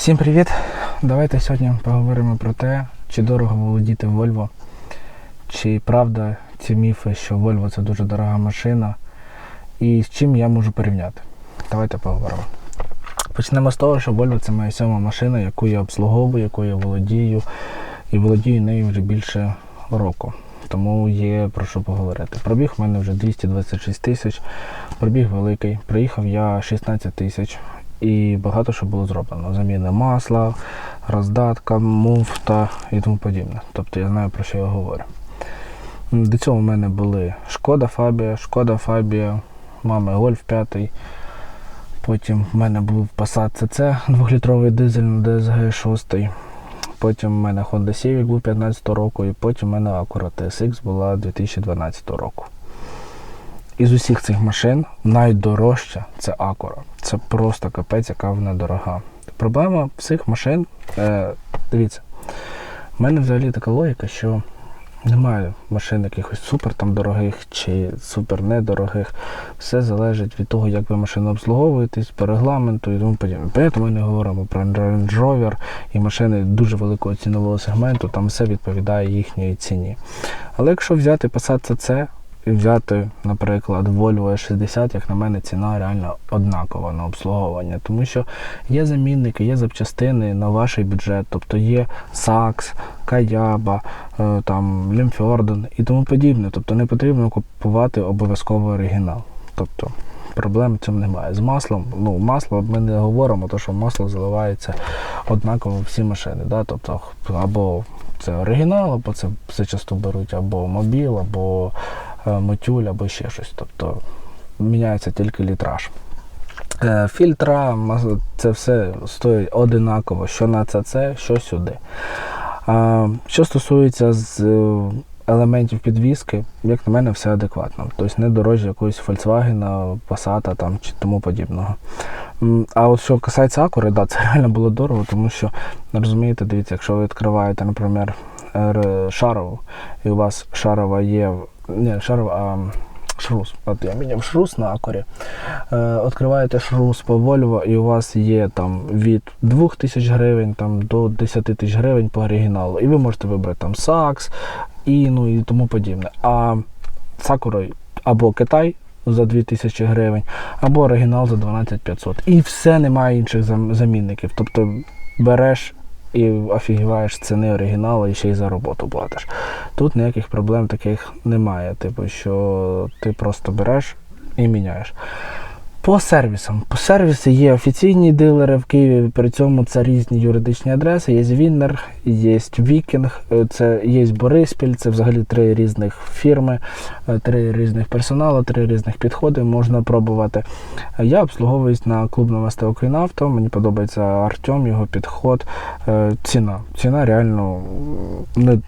Всім привіт! Давайте сьогодні поговоримо про те, чи дорого володіти Volvo, чи правда ці міфи, що Volvo це дуже дорога машина, і з чим я можу порівняти. Давайте поговоримо. Почнемо з того, що Volvo це моя сьома машина, яку я обслуговую, яку я володію, і володію нею вже більше року. Тому є про що поговорити. Пробіг в мене вже 226 тисяч, пробіг великий. Приїхав я 16 тисяч і багато що було зроблено. Заміна масла, роздатка, муфта і тому подібне. Тобто я знаю про що я говорю. До цього в мене були Шкода Фабія, Шкода Фабія, мами Гольф 5. Потім в мене був Passat CC 2-літровий дизель на DSG 6. Потім в мене Honda Civic був 15 року, і потім в мене Acura TSX була 2012 року. Із усіх цих машин найдорожча це Acura. Це просто капець, яка вона дорога. Проблема всіх машин, е, дивіться, в мене взагалі така логіка, що немає машин якихось супер там дорогих чи супер недорогих. Все залежить від того, як ви машину обслуговуєтесь, по регламенту і тому подібне. Тому ми не говоримо про Range Rover і машини дуже великого цінового сегменту, там все відповідає їхньої ціні. Але якщо взяти Passat CC взяти, наприклад, Volvo S60, як на мене, ціна реально однакова на обслуговування, тому що є замінники, є запчастини на ваш бюджет, тобто є Saks, Каяба, е, там Лімфьорден і тому подібне. Тобто не потрібно купувати обов'язково оригінал. Тобто проблем в цьому немає. З маслом, ну масло ми не говоримо, то що масло заливається однаково всі машини. Да? Тобто або це оригінал, або це все часто беруть або мобіл, або е, мотюль, або ще щось. Тобто міняється тільки літраж. Е, Фільтра, це все стоїть одинаково, що на ЦЦ, що сюди. Що стосується з е, елементів підвіски, як на мене, все адекватно. Тобто не дорожче якогось Volkswagen, Passat там, чи тому подібного. А от що касається Acura, да, це реально було дорого, тому що, розумієте, дивіться, якщо ви відкриваєте, наприклад, шарову, і у вас шарова є, не шарова, а шрус. От я міняв шрус на Акорі. Е, шрус по Volvo, і у вас є там від 2 тисяч гривень там, до 10 тисяч гривень по оригіналу. І ви можете вибрати там Saks, і, ну, і тому подібне. А з Акурою або Китай за 2000 гривень, або оригінал за 12 500. І все немає інших замінників. Тобто береш і офігіваєш це ціни оригіналу і ще й за роботу платиш. Тут ніяких проблем таких немає. Типу, що ти просто береш і міняєш. По сервісам. По сервісі є офіційні дилери в Києві, при цьому це різні юридичні адреси. Є Віннер, є Вікінг, е, це є Бориспіль, це взагалі три різних фірми, е, три різних персоналу, три різних підходи можна пробувати. Я обслуговуюсь на клубному Квінавто, мені подобається Артем, його підход. Е, Ціна. Ціна реально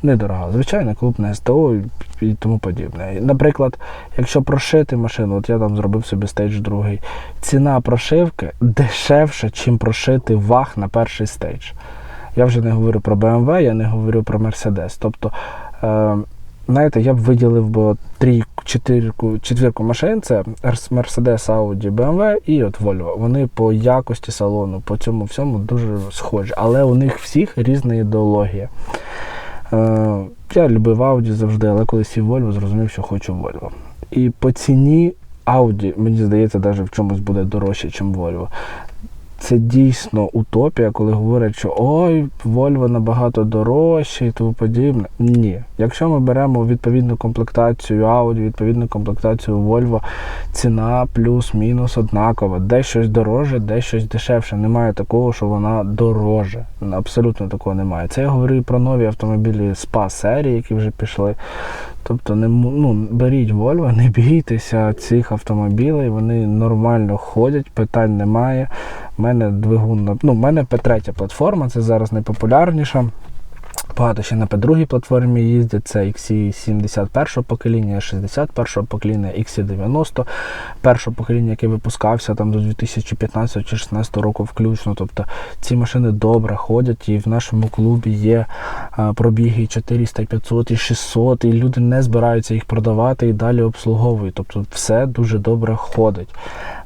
недорога. Звичайно, клубне СТО і- тому подібне. Наприклад, якщо прошити машину, от я там зробив собі стейдж другий, ціна прошивки дешевша, чим прошити ваг на перший стейдж. Я вже не говорю про BMW, я не говорю про Mercedes. Тобто, е, знаєте, я б виділив би трійку, чотирку, четвірку машин, це Mercedes, Audi, BMW і от Volvo. Вони по якості салону, по цьому всьому дуже схожі. Але у них всіх різна ідеологія. Е, я любив Audi завжди, але коли сів Volvo, зрозумів, що хочу Volvo. І по ціні Audi, мені здається, навіть в чомусь буде дорожче, ніж Volvo. Це дійсно утопія, коли говорять, що ой, Volvo набагато дорожче і тому подібне. Ні. Якщо ми беремо відповідну комплектацію Audi, відповідну комплектацію Volvo, ціна плюс-мінус однакова. Де щось дороже, де щось дешевше. Немає такого, що вона дороже. Абсолютно такого немає. Це я говорю про нові автомобілі SPA серії, які вже пішли. Тобто не ну, беріть Volvo, не бійтеся цих автомобілів, вони нормально ходять, питань немає. У мене двигун, на- ну, в мене P3 платформа, це зараз найпопулярніша. Багато ще на P2 платформі їздять, це XC71 покоління, 61 покоління, XC90 першого покоління, яке випускався там до 2015 чи 2016 року включно. Тобто ці машини добре ходять, і в нашому клубі є пробіги і 400, і 500, і 600, і люди не збираються їх продавати і далі обслуговують. Тобто все дуже добре ходить.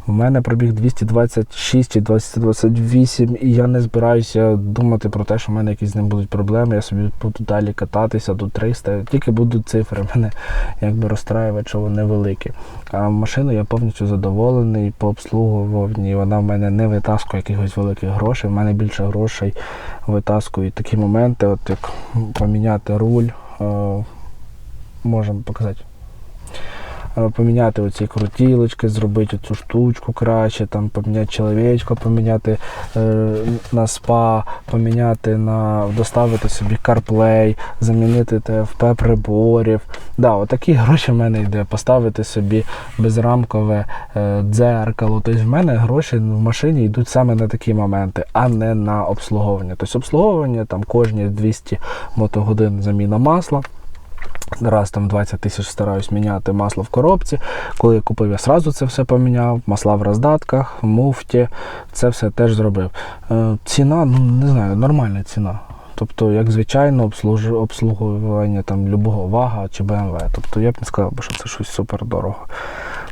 У мене пробіг 226 чи 228, і я не збираюся думати про те, що в мене якісь з ним будуть проблеми. Я собі буду далі кататися до 300. Тільки будуть цифри. Мене якби розстраювати, що вони великі. А машину я повністю задоволений по обслуговуванні. Вона в мене не витаскує якихось великих грошей. В мене більше грошей витаскують такі моменти, от як поміняти руль. е, Можемо показати. Е, Поміняти оці крутілочки, зробити цю штучку краще, там поміняти чоловічко, поміняти е, на спа, поміняти на доставити собі CarPlay, замінити ТФП приборів. Да, отакі гроші в мене йде. Поставити собі безрамкове е, дзеркало. Тобто в мене гроші в машині йдуть саме на такі моменти, а не на обслуговування. Тобто обслуговування там кожні 200 мотогодин заміна масла. Раз там 20 тисяч стараюсь міняти масло в коробці. Коли я купив, я сразу це все поміняв. Масла в роздатках, в муфті, це все теж зробив. Е, ціна, ну не знаю, нормальна ціна. Тобто, як звичайно, обслуж... обслуговування там любого вага чи БМВ. Тобто я б не сказав, що це щось супер дорого.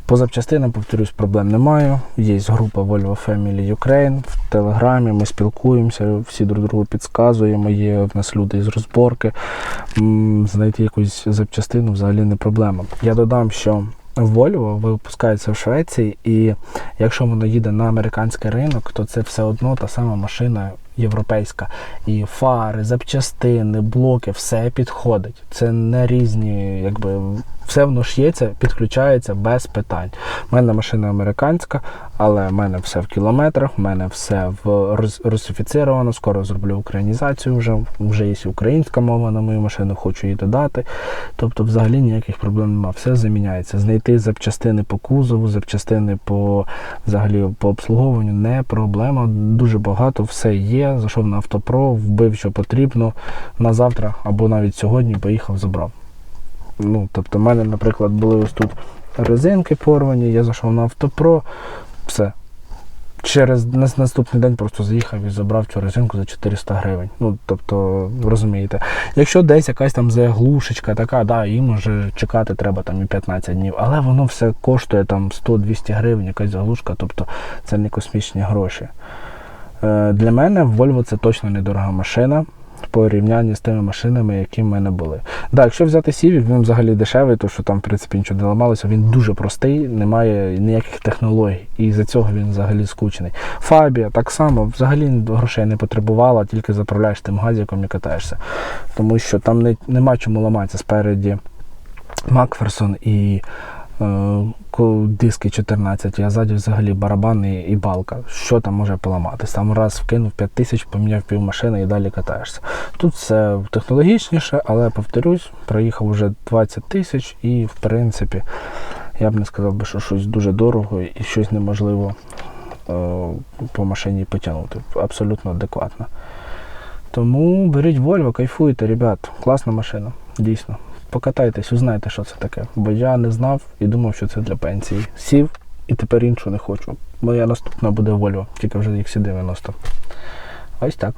По запчастинам, повторюсь, проблем немає. Є група Volvo Family Ukraine в Телеграмі. Ми спілкуємося, всі друг другу підказуємо. Є в нас люди з розборки. Знайти якусь запчастину взагалі не проблема. Я додам, що Volvo випускається в Швеції, і якщо воно їде на американський ринок, то це все одно та сама машина європейська. І фари, запчастини, блоки, все підходить. Це не різні, якби все воно ш'ється, підключається без питань. У мене машина американська, але в мене все в кілометрах, в мене все в русифіціровано. Скоро зроблю українізацію вже. Вже є українська мова на мою машину, хочу її додати. Тобто, взагалі ніяких проблем немає. Все заміняється. Знайти запчастини по кузову, запчастини по взагалі по обслуговуванню не проблема. Дуже багато все є. Зайшов на автопро, вбив, що потрібно на завтра або навіть сьогодні поїхав, забрав. Ну, тобто, в мене, наприклад, були ось тут резинки порвані, я зайшов на автопро, все. Через наступний день просто заїхав і забрав цю резинку за 400 гривень. Ну, тобто, розумієте, якщо десь якась там заглушечка така, да, її може чекати треба там і 15 днів, але воно все коштує там 100-200 гривень, якась заглушка, тобто це не космічні гроші. Е, Для мене Volvo це точно недорога машина в порівнянні з тими машинами, які в мене були. Да, якщо взяти Civic, він взагалі дешевий, то що там в принципі нічого не ламалося, він дуже простий, немає ніяких технологій, і за цього він взагалі скучений. Фабія так само взагалі грошей не потребувала, тільки заправляєш тим газиком і катаєшся. Тому що там не, нема чому ламатися спереді Макферсон і диски 14, а ззаді взагалі барабан і, балка. Що там може поламатись? Там раз вкинув 5 тисяч, поміняв пів машини і далі катаєшся. Тут все технологічніше, але повторюсь, проїхав вже 20 тисяч і в принципі я б не сказав би, що щось дуже дорого і щось неможливо е, по машині потягнути. Абсолютно адекватно. Тому беріть Volvo, кайфуйте, ребят. Класна машина, дійсно. Покатайтесь, узнайте, що це таке. Бо я не знав і думав, що це для пенсії. Сів і тепер іншу не хочу. Моя наступна буде Volvo, тільки вже XC90. Ось так.